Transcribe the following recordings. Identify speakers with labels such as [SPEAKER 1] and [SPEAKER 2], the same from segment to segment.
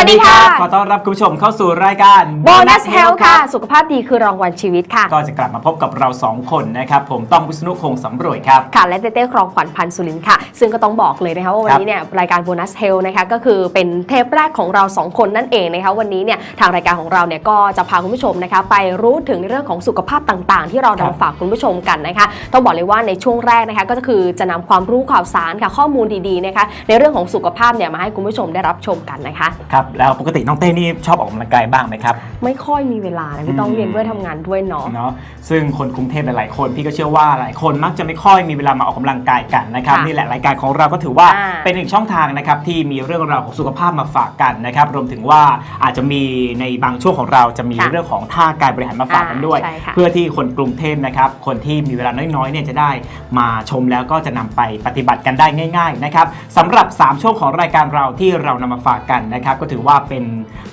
[SPEAKER 1] สวัสดีค่ะ
[SPEAKER 2] ขอต้อนรับคุณผู้ชมเข้าสู่รายการ
[SPEAKER 1] โบนัสเฮลค่ะ สุขภาพดีคือรางวัลชีวิตค่ะ
[SPEAKER 2] ก็จะกลับมาพบกับเรา 2 คนนะครับ ผมต้องวิษณุคงสำรวยครับ
[SPEAKER 1] ค่ะ และเต้เต้ครองขวัญพันธ์สุรินทร์ค่ะ ซึ่งก็ต้องบอกเลยนะคะว่าวันนี้เนี่ยรายการโบนัสเฮลนะคะก็คือเป็นเทปแรกของเรา 2 คนนั่นเองนะคะวันนี้เนี่ยทางรายการของเราเนี่ยก็จะพาคุณผู้ชมนะคะไปรู้ถึงในเรื่องของสุขภาพต่าง ๆ ที่เรา
[SPEAKER 2] ครับ
[SPEAKER 1] นำมาฝากคุณผู้ชมกันนะคะต้องบอกเลยว่าในช่วงแรกนะคะก็คือจะนำความรู้ข่าวสารค่ะข้อมูลดีๆนะคะในเรื่องของสุขภาพเนี่ยมาให้คุณผู้ชมได้รับชมกันนะคะ
[SPEAKER 2] ครับแล้วปกติน้องเต้นี่ชอบออกกำลังกายบ้างไหมครับ
[SPEAKER 1] ไม่ค่อยมีเวลานะพี่ต้อง
[SPEAKER 2] อืม
[SPEAKER 1] เรียนด้วยทำงานด้วยเนาะ
[SPEAKER 2] เนาะซึ่งคนกรุงเทพหลาย ๆ คนพี่ก็เชื่อว่าหลายคนมักจะไม่ค่อยมีเวลามาออกกำลังกายกันนะครับ
[SPEAKER 1] ค่ะ
[SPEAKER 2] นี่แหละรายการของเราก็ถือว่า
[SPEAKER 1] อ่า
[SPEAKER 2] เป็นอีกช่องทางนะครับที่มีเรื่องราวของสุขภาพมาฝากกันนะครับรวมถึงว่าอาจจะมีในบางช่วงของเราจะมี
[SPEAKER 1] ค่ะ
[SPEAKER 2] เรื่องของท่ากายบริหารมาฝากกันด้วย
[SPEAKER 1] อ่าใช่ค่ะ
[SPEAKER 2] เพื่อที่คนกรุงเทพนะครับคนที่มีเวลาน้อยๆเนี่ยจะได้มาชมแล้วก็จะนำไปปฏิบัติกันได้ง่าย ๆ นะครับสำหรับ 3 ช่วงของรายการเราที่เรานำมาฝากกันนะครับก็ถือว่าเป็น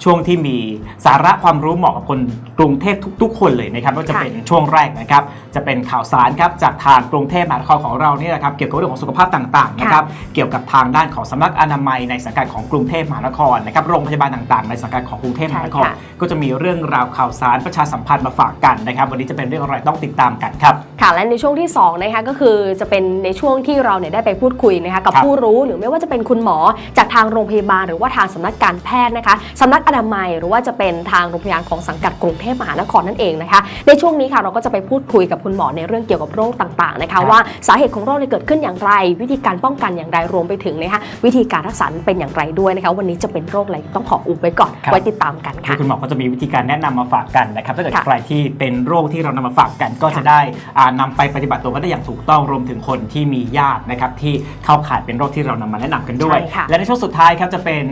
[SPEAKER 2] ช่วงที่มีสาระความรู้เหมาะกับคนกรุงเทพทุก ๆ คนเลยนะครับว่าจะ
[SPEAKER 1] ค่ะ
[SPEAKER 2] เป็นช่วงแรกนะครับ จะเป็นข่าวสารครับจากทางกรุงเทพมหานครของเรานี่แหละครับเกี่ยวกับเรื่องของสุขภาพต่างๆนะครับเกี่ยวกับทางด้านของสำนักอนามัยในสังกัดของกรุงเทพมหานครนะครับโรงพยาบาลต่างๆ ในสังกัดของกรุงเทพมหานคร
[SPEAKER 1] ใช่ค่ะ
[SPEAKER 2] ก็จะมีเรื่องราวข่าวสารประชาสัมพันธ์มาฝากกันนะครับวันนี้จะเป็นเรื่องอะไรต้องติดตามกันครับ
[SPEAKER 1] ค่ะและในช่วงที่2นะคะก็คือจะเป็นในช่วงที่เราเนี่ยได้ไปพูดคุยนะคะกับ
[SPEAKER 2] ครับ
[SPEAKER 1] ผู้รู้หรือไม่ว่าจะเป็นคุณหมอจากทางโรงพยาบาลหรือว่าทางสำนักการแพทย์นะคะสำนักอนามัยหรือว่าจะเป็นทางโรงพยาบาลของสังกัดกรุงเทพมหานครนั่นเองนะคะ ในช่วงนี้ค่ะเราก็จะไปพูดคุยกับคุณหมอในเรื่องเกี่ยวกับโรคต่างๆนะ
[SPEAKER 2] ครั
[SPEAKER 1] คะ
[SPEAKER 2] บ
[SPEAKER 1] ว่าสาเหตุของโรคเนี่ยเกิดขึ้นอย่างไร วิธีการป้องกันอย่างไรรวมไปถึงนะคะวิธีการรักษาเป็นอย่างไรด้วยนะคะวันนี้จะเป็นโรคอะไรต้องขออุบไว้ก่อน
[SPEAKER 2] ครับ
[SPEAKER 1] ไว้ติดตามกันค่ะ
[SPEAKER 2] ที่คุณหมอก็จะมีวิธีการแนะนำมาฝากกันนะครับถ้าเกิด
[SPEAKER 1] ค่ะ
[SPEAKER 2] ใครที่เป็นโรคที่เรานำมาฝากกันก็
[SPEAKER 1] ค่ะ
[SPEAKER 2] จะได้อ่านำไปปฏิบัติตัวก็ได้อย่างถูกต้องรวมถึงคนที่มีญาตินะครับที่เข้าข่ายเป็นโรคที่เรานำมาแนะนำกันด้วย
[SPEAKER 1] ใช่ค่ะ
[SPEAKER 2] และในช่วงสุดท้ายครับจะเป็น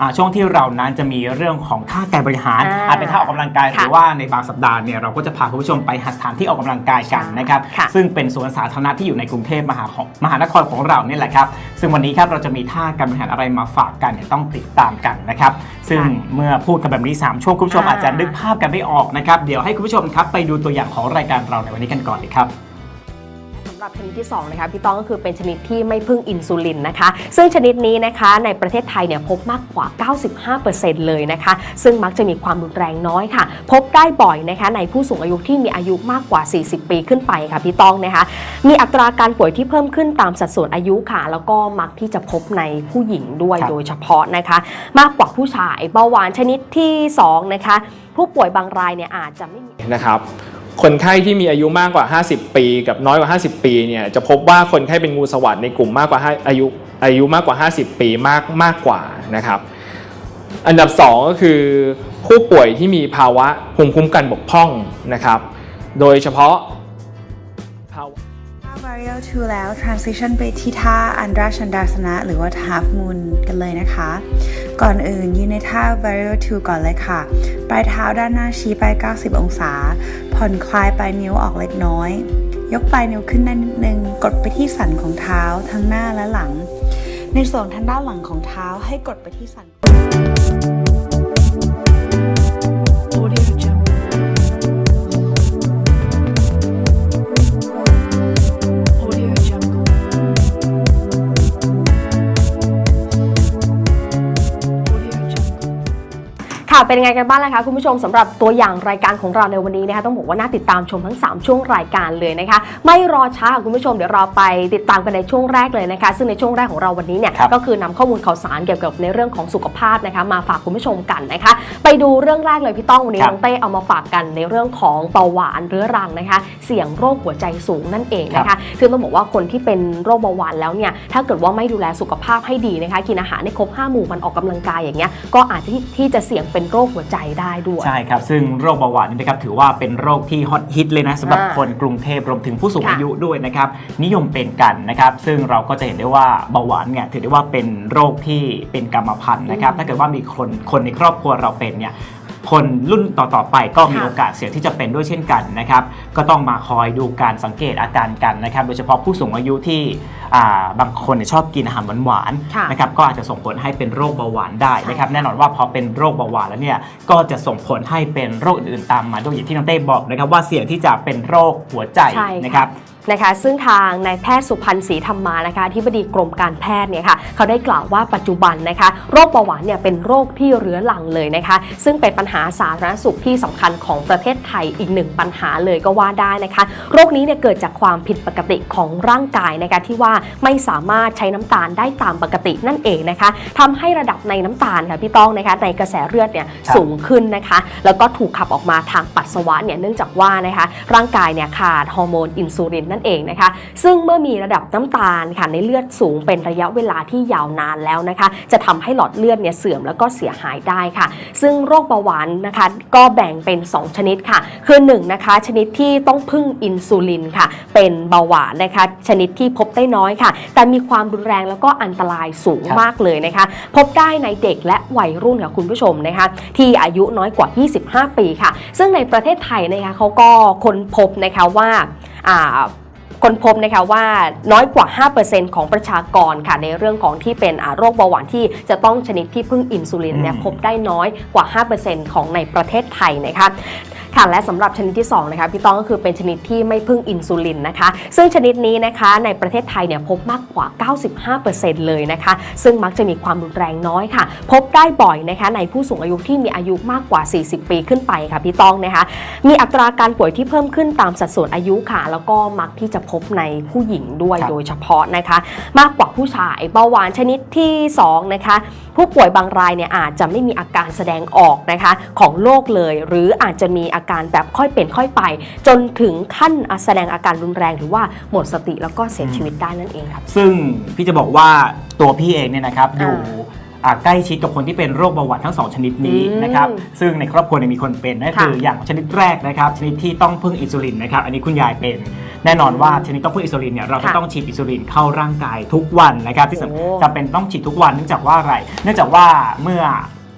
[SPEAKER 2] อ่าช่วงที่เรานั้นจะมีเรื่องของท่าการบริหาร
[SPEAKER 1] อ่า
[SPEAKER 2] อาจเป็นท่าออกกำลังกายห
[SPEAKER 1] ค่ะ
[SPEAKER 2] รือว่าในบางสัปดาห์เนี่ยเราก็จะพาคุณผู้ชมไปหาสถานที่ออกกำลังกายกัน
[SPEAKER 1] ใช่
[SPEAKER 2] นะครับ
[SPEAKER 1] ค่ะ
[SPEAKER 2] ซึ่งเป็นสวนสาธารณะที่อยู่ในกรุงเทพมหาของมหานครของเราเนี่ยแหละครับซึ่งวันนี้ครับเราจะมีท่าการบริหารอะไรมาฝากกันเนี่ยต้องติดตามกันนะครับซึ่งเมื่อพูดกันแบบนี้3ช่วงคุณผู้ชม
[SPEAKER 1] อ่า
[SPEAKER 2] อาจจะนึกภาพกันไม่ออกนะครับเดี๋ยวให้คุณผู้ชมครับไปดูตัวอย่างของรายการเราในวันนี้กันก่อนเลยครับ
[SPEAKER 1] สำ หรับชนิดที่2นะคะพี่ต้องก็คือเป็นชนิดที่ไม่พึ่งอินซูลินนะคะ ซึ่งชนิดนี้นะคะในประเทศไทยเนี่ยพบมากกว่า 95%เลยนะคะ ซึ่งมักจะมีความรุนแรงน้อยค่ะ พบได้บ่อยนะคะในผู้สูงอายุที่มีอายุมากกว่า 40 ปีขึ้นไปค่ะพี่ต้องนะคะ มีอัตราการป่วยที่เพิ่มขึ้นตามสัดส่วนอายุค่ะ แล้วก็มักที่จะพบในผู้หญิงด้วย
[SPEAKER 2] ครับ
[SPEAKER 1] โดยเฉพาะนะคะ มากกว่าผู้ชายเบาหวานชนิดที่สองนะคะผู้ป่วยบางรายเนี่ยอาจจะไม่มี
[SPEAKER 3] นะครับ คนไข้ที่มีอายุมากกว่า 50 ปี กับน้อยกว่า 50 ปีเนี่ยจะพบว่าคนไข้เป็นงูสวัสดในกลุ่มมากกว่าอายุอายุมากกว่า 50 ปีมากมากกว่านะครับ อันดับ 2 ก็คือผู้ป่วยที่มีภาวะภูมิคุ้มกันบกพร่องนะครับ โดยเฉพาะ
[SPEAKER 4] ท่า Varial 2 แล้ว transition ไปที่ท่า Andra Chandasana หรือว่า Half Moon กันเลยนะคะ ก่อนอื่นยืนในท่า Varial 2 ก่อนเลยค่ะ ปลายเท้าด้านหน้าชี้ไป 90 องศา ผ่อนคลายปลายนิ้วออกเล็กน้อย ยกปลายนิ้วขึ้นนิดนึง กดไปที่สันของเท้าทั้งหน้าและหลัง ในส่วนทางด้านหลังของเท้าให้กดไปที่สัน
[SPEAKER 1] ค่ะเป็นยังไงกันบ้างล่ะคะคุณผู้ชมสำหรับตัวอย่างรายการของเราในวันนี้นะคะต้องบอกว่าน่าติดตามชมทั้ง 3 ช่วงรายการเลยนะคะไม่รอช้าค่ะคุณผู้ชมเดี๋ยวเราไปติดตามกันในช่วงแรกเลยนะคะ ซึ่งในช่วงแรกของเราวันนี้เนี่ย
[SPEAKER 2] ครับ
[SPEAKER 1] ก็คือนำข้อมูลข่าวสารเกี่ยวกับในเรื่องของสุขภาพนะคะมาฝากคุณผู้ชมกันนะคะ ไปดูเรื่องแรกเลยพี่ต้องวันนี้
[SPEAKER 2] ครับ
[SPEAKER 1] น้องเต้เอามาฝากกันในเรื่องของเบาหวานเรื้อรังนะคะ เสี่ยงโรคหัวใจสูงนั่นเองนะคะซึ่งต้องบอกว่าคนที่เป็นโรคเบาหวานแล้วเนี่ยถ้าเกิดว่าไม่ดูแลสุขภาพให้ดีนะคะกินอาหารให้ครบห้าหมู่มันออกกำลังกายอย่างเงี้ยก็อาจจะที่ที่จะเสี่ยงเป็นโรคหัวใจได้ด้วย
[SPEAKER 2] ใช่ครับ ซึ่งโรคเบาหวานนี่นะครับถือว่าเป็นโรคที่ฮอตฮิตเลยนะสำหรับ
[SPEAKER 1] อ่า
[SPEAKER 2] คนกรุงเทพรวมถึงผู้สูง
[SPEAKER 1] ค่ะ
[SPEAKER 2] อายุด้วยนะครับนิยมเป็นกันนะครับ ซึ่งเราก็จะเห็นได้ว่าเบาหวานเนี่ยถือได้ว่าเป็นโรคที่เป็นกรรมพันธุ์นะครับ ถ้าเกิดว่ามีคนคนในครอบครัวเราเป็นเนี่ย คนรุ่นต่อๆไปก็มี
[SPEAKER 1] ค่ะ
[SPEAKER 2] โอกาสเสี่ยงที่จะเป็นด้วยเช่นกันนะครับ ก็ต้องมาคอยดูการสังเกตอาการกันนะครับ โดยเฉพาะผู้สูงอายุที่อ่าบางคนเนี่ยชอบกินอาหารหวาน
[SPEAKER 1] ค่ะ
[SPEAKER 2] ๆนะครับก็อาจจะส่งผลให้เป็นโรคเบาหวานได้นะครับ
[SPEAKER 1] ใช่ค่ะ
[SPEAKER 2] แน่นอนว่าพอเป็นโรคเบาหวานแล้วเนี่ยก็จะส่งผลให้เป็นโรคอื่นๆตามมาด้วยอย่างที่น้องเต้บอกนะครับว่าเสี่ยงที่จะเป็นโรคหัวใจ
[SPEAKER 1] ใช่ค่ะ
[SPEAKER 2] นะครับ
[SPEAKER 1] นะคะ ซึ่งทางนายแพทย์สุพันธ์ศรีธรรมานะคะที่บดีกรมการแพทย์เนี่ยค่ะเขาได้กล่าวว่าปัจจุบันนะคะ โรคเบาหวานเนี่ยเป็นโรคที่เรื้อรังเลยนะคะ ซึ่งเป็นปัญหาสาธารณสุขที่สำคัญของประเทศไทยอีกหนึ่งปัญหาเลยก็ว่าได้นะคะ โรคนี้เนี่ยเกิดจากความผิดปกติของร่างกายนะคะที่ว่าไม่สามารถใช้น้ำตาลได้ตามปกตินั่นเองนะคะทำให้ระดับในน้ำตาลค่ะพี่ต้องนะคะในกระแสเลือดเนี่ย
[SPEAKER 2] ครับ
[SPEAKER 1] สูงขึ้นนะคะ แล้วก็ถูกขับออกมาทางปัสสาวะเนี่ยเนื่องจากว่านะคะร่างกายเนี่ยขาดฮอร์โมนอินซูลินนั่นเองนะคะ ซึ่งเมื่อมีระดับน้ำตาลค่ะในเลือดสูงเป็นระยะเวลาที่ยาวนานแล้วนะคะ จะทำให้หลอดเลือดเนี่ยเสื่อมแล้วก็เสียหายได้ค่ะ ซึ่งโรคเบาหวานนะคะก็แบ่งเป็น 2 ชนิดค่ะ คือ1นะคะชนิดที่ต้องพึ่งอินซูลินค่ะ เป็นเบาหวานนะคะชนิดที่พบได้น้อยค่ะ แต่มีความรุนแรงแล้วก็อันตรายสูง
[SPEAKER 2] ครับ
[SPEAKER 1] มากเลยนะคะ พบได้ในเด็กและวัยรุ่นค่ะคุณผู้ชมนะคะที่อายุน้อยกว่า 25 ปีค่ะ ซึ่งในประเทศไทยนะคะเขาก็ค้นพบนะคะว่าอ่า ค้นพบนะคะว่าน้อยกว่า 5%ของประชากรค่ะในเรื่องของที่เป็นอ่าโรคเบาหวานที่จะต้องชนิดที่พึ่งอินซูลินเนี่ย
[SPEAKER 2] อืม
[SPEAKER 1] พบได้น้อยกว่า 5%ของในประเทศไทยนะคะ ค่ะและสำหรับชนิดที่2นะคะพี่ต้องก็คือเป็นชนิดที่ไม่พึ่งอินซูลินนะคะ ซึ่งชนิดนี้นะคะในประเทศไทยเนี่ยพบมากกว่า 95%เลยนะคะ ซึ่งมักจะมีความรุนแรงน้อยค่ะ พบได้บ่อยนะคะในผู้สูงอายุที่มีอายุมากกว่า 40 ปีขึ้นไปค่ะพี่ต้องนะคะ มีอัตราการป่วยที่เพิ่มขึ้นตามสัดส่วนอายุค่ะ แล้วก็มักที่จะพบในผู้หญิงด้วย
[SPEAKER 2] ครับ
[SPEAKER 1] โดยเฉพาะนะคะ มากกว่าผู้ชายเบาหวานชนิดที่2นะคะผู้ป่วยบางรายเนี่ยอาจจะไม่มีอาการแสดงออกนะคะของโรคเลย หรืออาจจะมีอาการแบบค่อยเป็นค่อยไป จนถึงขั้นแสดงอาการรุนแรงหรือว่าหมดสติแล้วก็เสียชีวิตได้นั่นเองครับ
[SPEAKER 2] ซึ่งพี่จะบอกว่าตัวพี่เองเนี่ยนะครับอ
[SPEAKER 1] อ่า
[SPEAKER 2] ยู่อ่าใกล้ชิดกับคนที่เป็นโรคเบาหวานทั้งสองชนิดนี้
[SPEAKER 1] อืม
[SPEAKER 2] นะครับซึ่งในครอบครัวเนี่ยมีคนเป็นนั่น
[SPEAKER 1] ค่ะ
[SPEAKER 2] คืออย่างชนิดแรกนะครับชนิดที่ต้องพึ่งอินซูลินนะครับอันนี้คุณยายเป็นแน่นอนว่าชนิดต้องพึ่งอินซูลินเนี่ยเราจะ
[SPEAKER 1] ค่ะ
[SPEAKER 2] ต้องฉีดอินซูลินเข้าร่างกายทุกวันนะครับที่สำ
[SPEAKER 1] โอ้
[SPEAKER 2] จำเป็นต้องฉีดทุกวันเนื่องจากว่าอะไร เนื่องจากว่าเมื่อ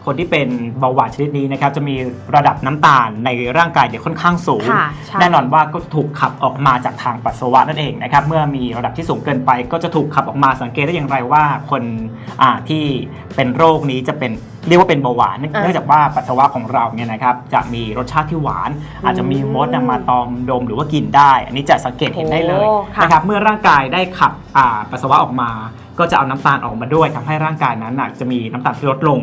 [SPEAKER 2] คนที่เป็นเบาหวานชนิดนี้นะครับจะมีระดับน้ำตาลในร่างกายเนี่ยค่อนข้างสูง
[SPEAKER 1] ค่ะใช่
[SPEAKER 2] แน่นอนว่าก็ถูกขับออกมาจากทางปัสสาวะนั่นเองนะครับเมื่อมีระดับที่สูงเกินไป ก็จะถูกขับออกมาสังเกตได้อย่างไรว่าคนอ่าที่เป็นโรคนี้จะเป็นเรียกว่าเป็นเบาหวานเนื่อง
[SPEAKER 1] อ่า
[SPEAKER 2] เนื่องจากว่าปัสสาวะของเราเนี่ยนะครับจะมีรสชาติที่หวาน อาจจะมีมดน่ะมาตอมดมหรือว่ากินได้ อันนี้จะสังเกตเห็นได้เลย
[SPEAKER 1] โอ้ค่ะ
[SPEAKER 2] นะครับเมื่อร่างกายได้ขับอ่าปัสสาวะออกมา ก็จะเอาน้ำตาลออกมาด้วยทำให้ร่างกายนั้นน่ะจะมีน้ำตาลที่ลดลง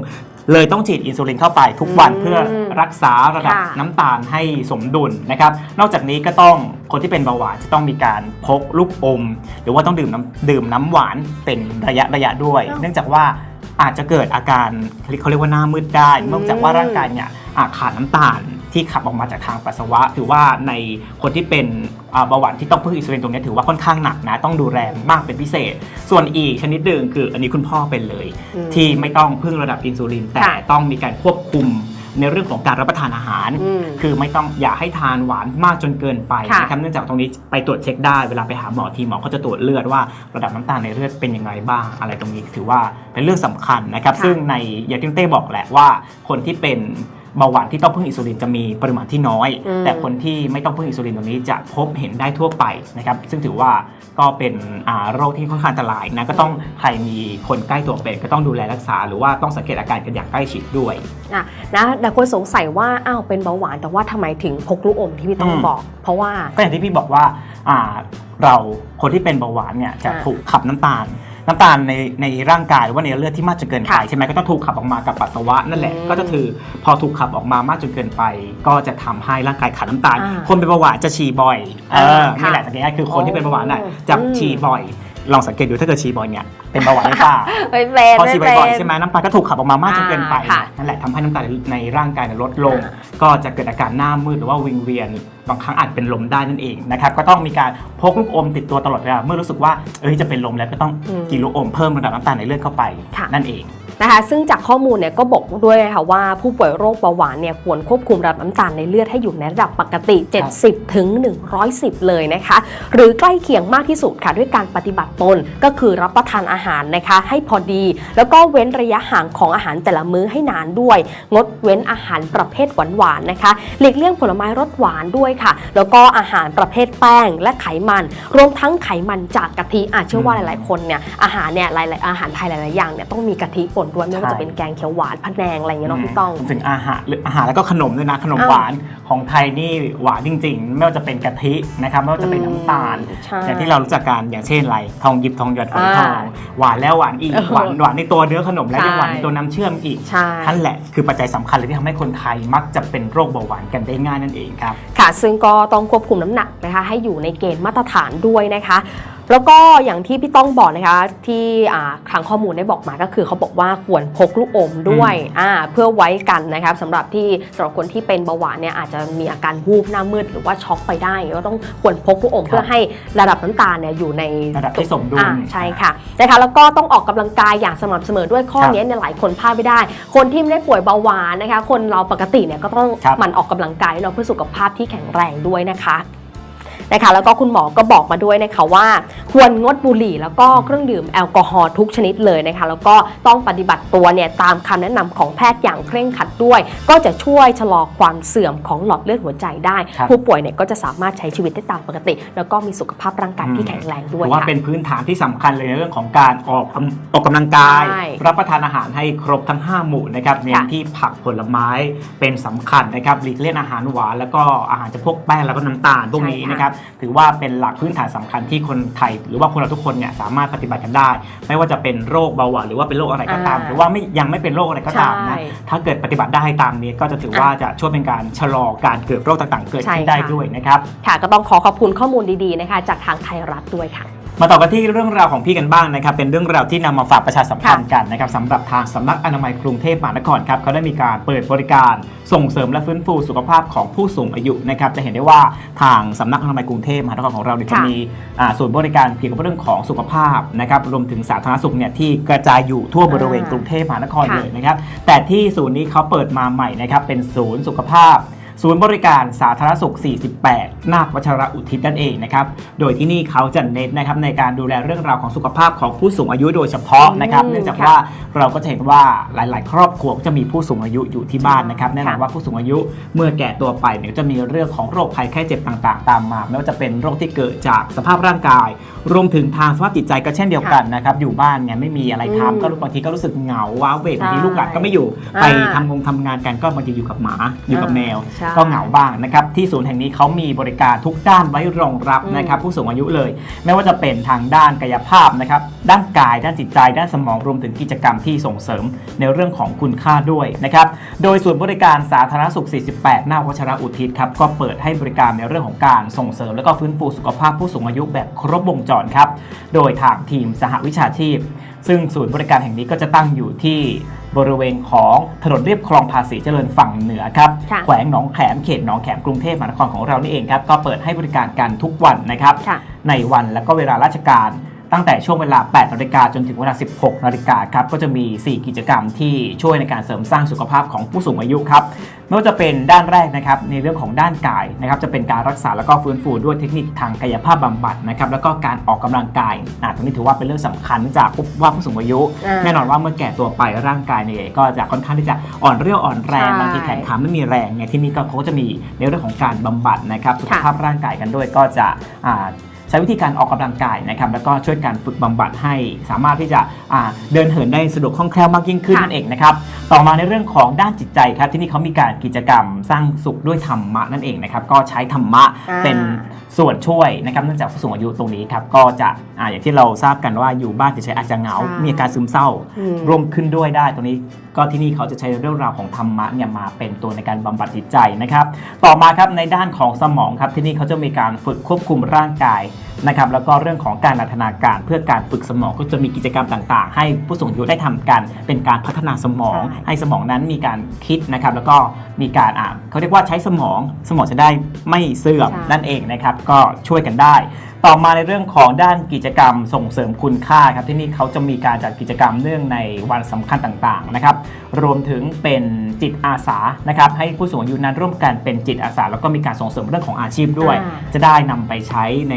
[SPEAKER 2] เลยต้องฉีดอินซูลินเข้าไปทุกวัน
[SPEAKER 1] อืม
[SPEAKER 2] เพื่อรักษาระดับ
[SPEAKER 1] ค่ะ
[SPEAKER 2] น้ำตาลให้สมดุลนะครับ นอกจากนี้ก็ต้องคนที่เป็นเบาหวานจะต้องมีการพกลูกอม หรือว่าต้องดื่มน้ำดื่มน้ำหวานเป็นระยะระยะด้วย
[SPEAKER 1] อ้าว
[SPEAKER 2] เนื่องจากว่าอาจจะเกิดอาการเขาเรียกว่าหน้ามืดได้
[SPEAKER 1] อืม
[SPEAKER 2] เนื่องจากว่าร่างกายเนี่ยอาจขาดน้ำตาล ที่ขับออกมาจากทางปัสสาวะ ถือว่าในคนที่เป็นอ่าเบาหวานที่ต้องพึ่งอินซูลินตรงนี้ถือว่าค่อนข้างหนักนะต้องดูแลมากเป็นพิเศษ ส่วนอีกชนิดหนึ่งคืออันนี้คุณพ่อเป็นเลย
[SPEAKER 1] อืม
[SPEAKER 2] ที่ไม่ต้องพึ่งระดับอินซูลินแต่
[SPEAKER 1] ค่ะ
[SPEAKER 2] ต้องมีการควบคุมในเรื่องของการรับประทานอาหาร
[SPEAKER 1] อืม
[SPEAKER 2] คือไม่ต้องอย่าให้ทานหวานมากจนเกินไป
[SPEAKER 1] ค่ะ
[SPEAKER 2] นะครับเนื่องจากตรงนี้ไปตรวจเช็คได้เวลาไปหาหมอทีหมอก็จะตรวจเลือดว่าระดับน้ำตาลในเลือดเป็นยังไงบ้าง อะไรตรงนี้ถือว่าเป็นเรื่องสำคัญนะครับ
[SPEAKER 1] ค่ะ
[SPEAKER 2] ซึ่งในอย่างที่เต้บอกแหละว่าคนที่เป็น เบาหวานที่ต้องพึ่งอินซูลินจะมีปริมาณที่น้อย
[SPEAKER 1] อืม
[SPEAKER 2] แต่คนที่ไม่ต้องพึ่งอินซูลินตรงนี้จะพบเห็นได้ทั่วไปนะครับ ซึ่งถือว่าก็เป็นอ่าโรคที่ค่อนข้างอันตรายนะก็ต้องใครมีคนใกล้ตัวเป็นก็ต้องดูแลรักษา หรือว่าต้องสังเกตอาการกันอย่างใกล้ชิดด้วย
[SPEAKER 1] อะนะแต่คนสงสัยว่าอ้าวเป็นเบาหวานแต่ว่าทำไมถึงพกลูกอมที่พี่ต้อง
[SPEAKER 2] อืม
[SPEAKER 1] บอก เพราะว่า
[SPEAKER 2] ก็อย่างที่พี่บอกว่าอ่าเราคนที่เป็นเบาหวานเนี่ยจะ
[SPEAKER 1] อ่า
[SPEAKER 2] ถูกขับน้ำตาล น้ำตาลในในร่างกายหรือว่าในเลือดที่มากจนเกินไป
[SPEAKER 1] ค่ะ
[SPEAKER 2] ใช่ไหมก็ต้องถูกขับออกมากับปัสสาวะนั่นแหละ
[SPEAKER 1] อืม
[SPEAKER 2] ก็จะถือพอถูกขับออกมามากจนเกินไป ก็จะทำให้ร่างกายขาดน้ำตาล
[SPEAKER 1] อ่า
[SPEAKER 2] คนเป็นเบาหวานจะฉี่บ่อยเออ
[SPEAKER 1] ค่ะ
[SPEAKER 2] นี่แหละสังเกตง่ายคือคนที่เป็นเบาหวานน่ะ
[SPEAKER 1] อืม
[SPEAKER 2] จะ
[SPEAKER 1] อืม
[SPEAKER 2] ฉี่บ่อย ลองสังเกตดูถ้าเกิดฉี่บ่อยเนี่ยเป็นเบาหวานหรือเปล่า
[SPEAKER 1] ไม่เป็น
[SPEAKER 2] พอ
[SPEAKER 1] ไม่
[SPEAKER 2] ฉีด
[SPEAKER 1] เป็น
[SPEAKER 2] บ่อยๆใช่ไหมน้ำตาลก็ถูกขับออกมามากจนเกินไป
[SPEAKER 1] อ่าค่ะ
[SPEAKER 2] นั่นแหละทำให้น้ำตาลในร่างกายเนี่ยลดลง ก็จะเกิดอาการหน้ามืดหรือว่าวิงเวียนบางครั้งอาจเป็นลมได้นั่นเองนะครับก็ต้องมีการพกลูกอมติดตัวตลอดเวลาเมื่อรู้สึกว่าเอ้ยจะเป็นลมแล้วก็ต้อง
[SPEAKER 1] อืม
[SPEAKER 2] กินลูกอมเพิ่มระดับน้ำตาลในเลือดเข้าไป
[SPEAKER 1] ค่ะ
[SPEAKER 2] นั่นเอง
[SPEAKER 1] นะคะซึ่งจากข้อมูลเนี่ยก็บอกด้วยค่ะว่าผู้ป่วยโรคเบาหวานเนี่ยควรควบคุมระดับน้ำตาลในเลือดให้อยู่ในระดับปกติ 70 ถึง 110 เลยนะคะ หรือใกล้เคียงมากที่สุดค่ะด้วยการปฏิบัติตนก็คือรับประทานอาหารนะคะให้พอดี แล้วก็เว้นระยะห่างของอาหารแต่ละมื้อให้นานด้วย งดเว้นอาหารประเภทหวานๆนะคะหลีกเลี่ยงผลไม้รสหวานด้วยค่ะ แล้วก็อาหารประเภทแป้งและไขมัน รวมทั้งไขมันจากกะทิอาจเชื่อว่าหลายๆคนเนี่ยอาหารเนี่ยหลายๆอาหารไทยหลายๆอย่างเนี่ยต้องมีกะทิปนนด้วยไม่ว่าจะเป็นแกงเขียวหวานพะแนงอะไรอย่างเงี้ยเนาะพี่ต้อง
[SPEAKER 2] รวมถึงอาหารหรืออาหารแล้วก็ขนมด้วยนะขนม
[SPEAKER 1] อ้าว
[SPEAKER 2] หวานของไทยนี่หวานจริง ๆ ไม่ว่าจะเป็นกะทินะครับไม่ว่าจะเป็นน้ำตาล
[SPEAKER 1] ใช่
[SPEAKER 2] อย่างที่เรารู้จักกันอย่างเช่นอะไรทองหยิบทองหยอดฝอยทอง
[SPEAKER 1] อ่า
[SPEAKER 2] หวานแล้วหวานอีก
[SPEAKER 1] เออ
[SPEAKER 2] หวานหวานในตัวเนื้อขนมแล้ว
[SPEAKER 1] ใช่
[SPEAKER 2] ยังหวานในตัวน้ำเชื่อมอีก
[SPEAKER 1] ใช่
[SPEAKER 2] นั่นแหละคือปัจจัยสำคัญเลยที่ทำให้คนไทยมักจะเป็นโรคเบาหวานกันได้ง่ายนั่นเองครับ
[SPEAKER 1] ค่ะ ซึ่งก็ต้องควบคุมน้ำหนักนะคะให้อยู่ในเกณฑ์มาตรฐานด้วยนะคะ แล้วก็อย่างที่พี่ต้องบอกนะคะ ที่อ่าคลังข้อมูลได้บอกมาก็คือเขาบอกว่าควรพกลูกอมด้วยอ่าเพื่อไว้กันนะครับสำหรับที่สำหรับคนที่เป็นเบาหวานเนี่ยอาจจะมีอาการวูบหน้ามืดหรือว่าช็อกไปได้ก็ต้องควรพกลูกอม
[SPEAKER 2] ครับ
[SPEAKER 1] เพื่อให้ระดับน้ำตาลเนี่ยอยู่ใน
[SPEAKER 2] ระดับที่สมดุล
[SPEAKER 1] อ่าใช่ค่ะนะคะแล้วก็ต้องออกกำลังกายอย่างสม่ำเสมอด้วยข้อ
[SPEAKER 2] ครับ
[SPEAKER 1] นี้เนี่ยหลายคนพลาดไม่ได้ คนที่ไม่ได้ป่วยเบาหวานนะคะ คนเราปกติเนี่ยก็ต้อง
[SPEAKER 2] ครับ
[SPEAKER 1] หมันออกกำลังกายเราเพื่อสุขภาพที่แข็งแรงด้วยนะคะ นะคะแล้วก็คุณหมอก็บอกมาด้วยนะคะว่า ควรงดบุหรี่แล้วก็เครื่องดื่มแอลกอฮอล์ทุกชนิดเลยนะคะแล้วก็ต้องปฏิบัติตัวเนี่ยตามคำแนะนำของแพทย์อย่างเคร่งครัดด้วย ก็จะช่วยชะลอความเสื่อมของหลอดเลือดหัวใจได้
[SPEAKER 2] ครับ
[SPEAKER 1] ผู้ป่วยเนี่ยก็จะสามารถใช้ชีวิตได้ตามปกติ แล้วก็มีสุขภาพร่างกายที่แข็งแรงด้วย
[SPEAKER 2] ถือว่า
[SPEAKER 1] ค่ะ
[SPEAKER 2] เป็นพื้นฐานที่สำคัญเลยในเรื่องของการออกกำออกกำลังกาย
[SPEAKER 1] ใช่
[SPEAKER 2] รับประทานอาหารให้ครบทั้ง 5 หมู่นะครับเน้น
[SPEAKER 1] ค่ะ
[SPEAKER 2] ที่ผักผลไม้เป็นสำคัญนะครับหลีกเลี่ยงอาหารหวานแล้วก็อาหารจะพวกแป้งแล้วก็น้ำตาลพวกนี้
[SPEAKER 1] ใช่ค่ะ
[SPEAKER 2] นะครับถือว่าเป็นหลักพื้นฐานสำคัญที่คนไทย หรือว่าคนเราทุกคนเนี่ยสามารถปฏิบัติกันได้ ไม่ว่าจะเป็นโรคเบาหวานหรือว่าเป็นโรคอะไรก็ตาม
[SPEAKER 1] อ่า
[SPEAKER 2] หรือว่าไม่ยังไม่เป็นโรคอะไรก็ตามนะ
[SPEAKER 1] ใช่
[SPEAKER 2] ถ้าเกิดปฏิบัติได้ตามนี้ก็จะถือว่าจะช่วยเป็นการชะลอการเกิดโรคต่างๆ เกิดขึ้น
[SPEAKER 1] ใช่ค่ะ
[SPEAKER 2] ได้ด้วยนะครับ
[SPEAKER 1] ค่ะก็ต้องขอขอบคุณข้อมูลดีๆนะคะจากทางไทยรัฐด้วยค่ะ
[SPEAKER 2] มาต่อกันที่เรื่องราวของพี่กันบ้างนะครับ เป็นเรื่องราวที่นำมาฝากประชาสัมพันธ์กันนะครับสำหรับทางสำนักอนามัยกรุงเทพมหานครครับเขาได้มีการเปิดบริการส่งเสริมและฟื้นฟูสุขภาพของผู้สูงอายุนะครับจะเห็นได้ว่าทางสำนักอนามัยกรุงเทพมหานครของเราเนี่ยจะ
[SPEAKER 1] ค่ะ
[SPEAKER 2] มีอ่าศูนย์บริการเกี่ยวกับเรื่องของสุขภาพนะครับรวมถึงสาธารณสุขเนี่ยที่กระจายอยู่ทั่วบริเวณ
[SPEAKER 1] อ่าก
[SPEAKER 2] รุงเทพมหานคร
[SPEAKER 1] ค่ะ
[SPEAKER 2] เลยนะครับแต่ที่ศูนย์นี้เขาเปิดมาใหม่นะครับเป็นศูนย์สุขภาพ ศูนย์บริการสาธารณสุข 48 นาควัชระอุทิศนั่นเองนะครับโดยที่นี่เขาจะเน้นนะครับในการดูแลเรื่องราวของสุขภาพของผู้สูงอายุโดยเฉพาะนะครับ
[SPEAKER 1] อืม
[SPEAKER 2] เนื่องจาก
[SPEAKER 1] ค่ะ
[SPEAKER 2] ว่าเราก็จะเห็นว่าหลาย ๆ ครอบครัวก็จะมีผู้สูงอายุอยู่ที่บ้านนะครับแน่นอน
[SPEAKER 1] ค่ะ
[SPEAKER 2] ว่าผู้สูงอายุเมื่อแก่ตัวไปเนี่ยก็จะมีเรื่องของโรคภัยไข้เจ็บต่าง ๆ ตามมาไม่ว่าจะเป็นโรคที่เกิดจากสภาพร่างกาย รวมถึงทางสภาพจิตใจก็เช่นเดียวกันนะครับอยู่บ้านเนี่ยไม่มีอะไร
[SPEAKER 1] อืม
[SPEAKER 2] ทำก็บางทีก็รู้สึกเหงาว้าเหวบางที
[SPEAKER 1] ใช่
[SPEAKER 2] ลูกหลานก็ไม่อยู่
[SPEAKER 1] อ่า
[SPEAKER 2] ไปทำงงทำงานกันก็บางทีอยู่กับหมาอยู่กับแมว
[SPEAKER 1] ใช่
[SPEAKER 2] ก็เหงาบ้างนะครับที่ศูนย์แห่งนี้เขามีบริการทุกด้านไว้รองรับ
[SPEAKER 1] อืม
[SPEAKER 2] นะครับผู้สูงอายุเลย ไม่ว่าจะเป็นทางด้านกายภาพนะครับด้านกายด้านจิตใจ ด้านสมองรวมถึงกิจกรรมที่ส่งเสริมในเรื่องของคุณค่าด้วยนะครับโดยศูนย์บริการสาธารณสุข 48 หน้าวัชระอุทิศครับก็เปิดให้บริการในเรื่องของการส่งเสริม และก็ฟื้นฟูสุขภาพผู้สูงอายุแบบครบวงจรครับโดยทางทีมสหวิชาชีพ ซึ่งศูนย์บริการแห่งนี้ก็จะตั้งอยู่ที่ บริเวณของถนนเรียบคลองภาษีเจริญฝั่งเหนือครับ
[SPEAKER 1] ค่ะ
[SPEAKER 2] แขวงหนองแขมเขตหนองแขมกรุงเทพมหานครของเรานี่เองครับก็เปิดให้บริการกันทุกวันนะครับ
[SPEAKER 1] ค่ะ
[SPEAKER 2] ในวันและก็เวลาราชการ ตั้งแต่ช่วงเวลา 8 นาฬิกาจนถึงเวลา 16 นาฬิกาครับ ก็จะมี 4 กิจกรรมที่ช่วยในการเสริมสร้างสุขภาพของผู้สูงอายุครับ ไม่ว่าจะเป็นด้านแรกนะครับ ในเรื่องของด้านกายนะครับ จะเป็นการรักษาแล้วก็ฟื้นฟูด้วยเทคนิคทางกายภาพบำบัดนะครับ แล้วก็การออกกำลังกายอ่าตรงนี้ถือว่าเป็นเรื่องสำคัญจากผู้ว่าผู้สูงอายุ
[SPEAKER 1] อ่า
[SPEAKER 2] แน่นอนว่าเมื่อแก่ตัวไปร่างกายเนี่ยก็จะค่อนข้างที่จะอ่อนเรี่ยวอ่อนแรง
[SPEAKER 1] ใช่
[SPEAKER 2] บางทีแขนขาไม่มีแรงไงที่นี่ก็เขาก็จะมีในเรื่องของการบำบัดนะครับ สุขภาพร่างกายกันด้วยก็จะอ่าใช้วิธีการออกกำลังกายนะครับแล้วก็ช่วยการฝึกบำบัดให้สามารถที่จะอ่าเดินเหินได้สะดวกคล่องแคล่วมากยิ่งขึ้น
[SPEAKER 1] ค่ะ
[SPEAKER 2] นั่นเองนะครับต่อมาในเรื่องของด้านจิตใจครับที่นี่เขามีการกิจกรรมสร้างสุขด้วยธรรมะนั่นเองนะครับก็ใช้ธรรมะ
[SPEAKER 1] อ่า
[SPEAKER 2] เป็นส่วนช่วยนะครับเนื่องจากผู้สูงอายุตรงนี้ครับก็จะอาอย่างที่เราทราบกันว่าอยู่บ้านเฉยๆอาจจะเหงา
[SPEAKER 1] ใช่
[SPEAKER 2] มีอาการซึมเศร้า
[SPEAKER 1] อืม
[SPEAKER 2] ร่วมขึ้นด้วยได้ตรงนี้ ก็ที่นี่เขาจะใช้เรื่องราวของธรรมะเนี่ยมาเป็นตัวในการบำบัดจิตใจนะครับ ต่อมาครับในด้านของสมองครับที่นี่เขาจะมีการฝึกควบคุมร่างกายนะครับแล้วก็เรื่องของการนันทนาการเพื่อการฝึกสมองก็จะมีกิจกรรมต่างๆ ให้ผู้สูงอายุได้ทำกัน เป็นการพัฒนาสมอง
[SPEAKER 1] ใช่
[SPEAKER 2] ให้สมองนั้นมีการคิดนะครับแล้วก็มีการอ่านเขาเรียกว่าใช้สมองสมองจะได้ไม่เสื่อม
[SPEAKER 1] ใช่
[SPEAKER 2] นั่นเองนะครับก็ช่วยกันได้ ต่อมาในเรื่องของด้านกิจกรรมส่งเสริมคุณค่าครับที่นี่เขาจะมีการจัดกิจกรรมเนื่องในวันสำคัญต่างๆนะครับรวมถึงเป็นจิตอาสานะครับให้ผู้สูงอายุนั้นร่วมกันเป็นจิตอาสา แล้วก็มีการส่งเสริมเรื่องของอาชีพด้วย
[SPEAKER 1] อ่า
[SPEAKER 2] จะได้นำไปใช้ใน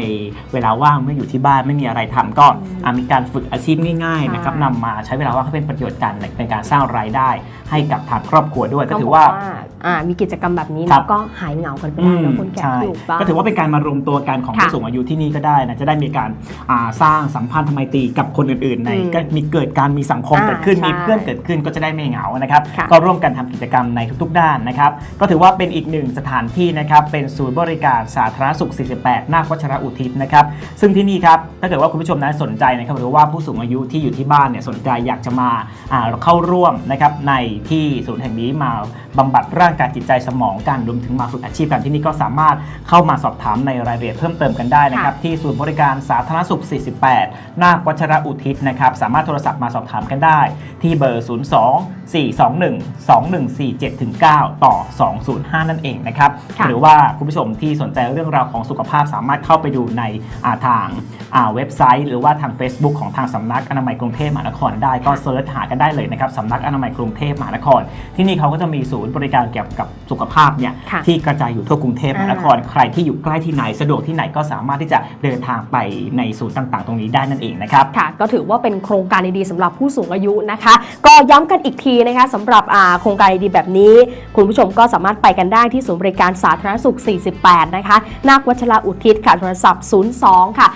[SPEAKER 2] เวลาว่างเมื่ออยู่ที่บ้านไม่มีอะไรทำก็อ่ามีการฝึกอาชีพง่ายๆนะครับ
[SPEAKER 1] ใช่
[SPEAKER 2] นำมาใช้เวลาว่างให้เป็นประโยชน์กันเป็นการสร้างรายได้ ให้กับทางครอบครัวด้วยก็
[SPEAKER 1] ต้อง
[SPEAKER 2] ถื
[SPEAKER 1] บ
[SPEAKER 2] อ
[SPEAKER 1] อก
[SPEAKER 2] ว่า
[SPEAKER 1] ว่า อ่ามีกิจกรรมแบบนี้
[SPEAKER 2] ครั
[SPEAKER 1] แล้
[SPEAKER 2] บ
[SPEAKER 1] วก็หายเหงากันไปได้นะคนแก่
[SPEAKER 2] ใช่
[SPEAKER 1] ที่อยู่บ้าน
[SPEAKER 2] ก็ถือว่าเป็นการมารวมตัวกันของ
[SPEAKER 1] ค่ะ
[SPEAKER 2] ผู้สูงอายุที่นี่ก็ได้นะจะได้มีการอ่าสร้างสัมพันธ์ทำไมตรีกับคนอื่นๆใน
[SPEAKER 1] อืม
[SPEAKER 2] ก็มีเกิดการมีสังคม
[SPEAKER 1] อ่า
[SPEAKER 2] เกิดขึ้น
[SPEAKER 1] ใช่
[SPEAKER 2] มีเพื่อนเกิดขึ้นก็จะได้ไม่เหงานะครับ
[SPEAKER 1] ค่ะ
[SPEAKER 2] ก็ร่วมกันทำกิจกรรมในทุกๆ ด้านนะครับก็ถือว่าเป็นอีกหนึ่งสถานที่นะครับเป็นศูนย์บริการสาธารณสุข 48นาควัชรอุทิศนะครับซึ่งที่นี่ครับถ้าเกิดว่าคุณผู้ชมนั้นสนใจนะครับหรือว่าผู้สูงอายุที่อยู่ที่บ้านเนี่ยสนใจอยากจะมาอ่าเข้าร่วมนะครับในที่ศูนย์แห่งนี้มาบำบัดร่างกายจิตใจสมองกันรวมถึงมาฝึกอาชีพกันที่นี่ก็สามารถเข้ามาสอบถามในรายละเอียดเพิ่มเติมกันได้นะครับที่ศูนย์บริการสาธารณสุข 48นาควัชรอุทิศนะครับสามารถโทรศัพท์มาสอบถามกันได้ ที่เบอร์ 02 421 2147ถึง9ต่อ 205 นั่นเองนะครับ
[SPEAKER 1] ค่ะ
[SPEAKER 2] หรือว่าคุณผู้ชมที่สนใจเรื่องราวของสุขภาพสามารถเข้าไปดูในอ่าทางอ่าเว็บไซต์ หรือว่าทาง Facebook ของทางสำนักอนามัยกรุงเทพมหานครได้ก็เซิร์ชหากันได้เลยนะครับสำนักอนามัยกรุงเทพมหานคร ที่นี่เขาก็จะมีศูนย์บริการเกี่ยวกับสุขภาพเนี่ย
[SPEAKER 1] ค่ะ
[SPEAKER 2] ที่กระจายอยู่ทั่วกรุงเทพมหานครใครที่อยู่ใกล้ที่ไหนสะดวกที่ไหนก็สามารถที่จะเดินทางไปในศูนย์ต่าง ๆ ตรงนี้ได้นั่นเองนะครับ
[SPEAKER 1] ค่ะ ก็ถือว่าเป็นโครงการดีๆสำหรับผู้สูงอายุนะคะ ก็ย้ำกันอีกทีนะคะสำหรับอ่าโครงการดีๆแบบนี้ คุณผู้ชมก็สามารถไปกันได้ที่ศูนย์บริการสาธารณสุข 48 นะคะนาควัชราอุทิศค่ะโทรศัพท์ 02 ค่ะ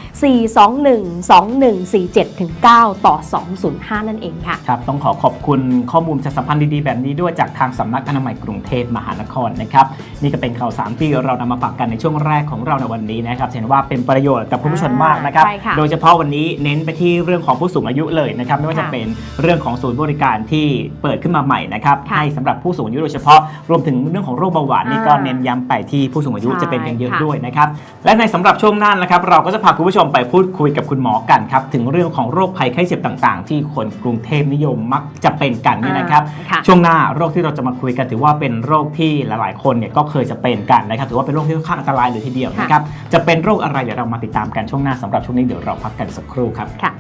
[SPEAKER 1] 421 2147ถึง9ต่อ 205 นั่นเองค่ะ
[SPEAKER 2] ครับ ต้องขอขอบคุณข้อมูลประชาสัมพันธ์ดีๆ แบบนี้ด้วยจากทางสำนักอนามัยกรุงเทพมหานครนะครับนี่ก็เป็นข่าวสารที่เรานำมาฝากกันในช่วงแรกของเราในวันนี้นะครับเห็นว่าเป็นประโยชน์กับคุณผู้ชมมากนะครับ
[SPEAKER 1] ใช่ค่ะ
[SPEAKER 2] โดยเฉพาะวันนี้เน้นไปที่เรื่องของผู้สูงอายุเลยนะครับไม่ว่าจะ
[SPEAKER 1] ค่ะ
[SPEAKER 2] เป็นเรื่องของศูนย์บริการที่เปิดขึ้นมาใหม่นะครับ
[SPEAKER 1] ค่ะ
[SPEAKER 2] ให้สำหรับผู้สูงอายุโดยเฉพาะรวมถึงเรื่องของโรคเบาหวานนี่ก็
[SPEAKER 1] อ่า
[SPEAKER 2] เน้นย้ำไปที่ผู้สูงอายุ
[SPEAKER 1] ใช่
[SPEAKER 2] จะเป็นกันเยอะ
[SPEAKER 1] ค่ะ
[SPEAKER 2] ด้วยนะครับและในสำหรับช่วงหน้านะครับเราก็จะพาคุณผู้ชมไปพูดคุยกับคุณหมอกันครับถึงเรื่องของโรคภัยไข้เจ็บต่าง ๆ ที่คนกรุงเทพนิยมมักจะเป็นกันนี่นะครับ
[SPEAKER 1] ค่ะ
[SPEAKER 2] ช่วงหน้าโรคที่เราจะมาคุยกันถือว่าเป็นโรคที่หลายๆ คนเนี่ยก็เคยจะเป็นกันนะครับถือว่าเป็นโรคที่ค่อนข้างอันตรายเลยทีเดียว
[SPEAKER 1] ค่ะ
[SPEAKER 2] นะครับจะเป็นโรคอะไรเดี๋ยวเรามาติดตามกันช่วงหน้าสำหรับช่วงนี้เดี๋ยวเราพักกันสักครู่ครับ
[SPEAKER 1] ค่ะ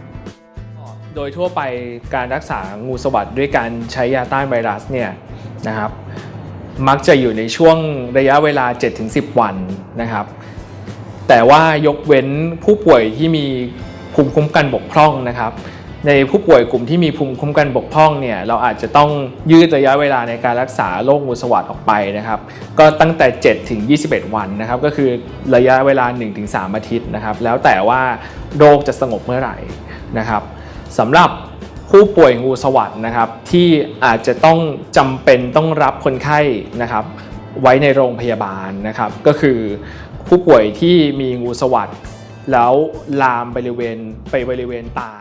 [SPEAKER 3] โดยทั่วไปการรักษางูสวัสด์ด้วยการใช้ยาต้านไวรัสเนี่ยนะครับมักจะอยู่ในช่วงระยะเวลา 7-10 วันนะครับ แต่ว่ายกเว้นผู้ป่วยที่มีภูมิคุ้มกันบกพร่องนะครับ ในผู้ป่วยกลุ่มที่มีภูมิคุ้มกันบกพร่องเนี่ยเราอาจจะต้องยืดระยะเวลาในการรักษาโรคงูสวัสดออกไปนะครับ ก็ตั้งแต่ 7 ถึง 21 วันนะครับ ก็คือระยะเวลา 1-3 อาทิตย์นะครับ แล้วแต่ว่าโรคจะสงบเมื่อไหร่นะครับสำหรับผู้ป่วยงูสวัสด์นะครับ ที่อาจจะต้องจำเป็นต้องรับคนไข้นะครับ ไว้ในโรงพยาบาลนะครับ ก็คือผู้ป่วยที่มีงูสวัสด์แล้วลามบริเวณไปบริเวณตา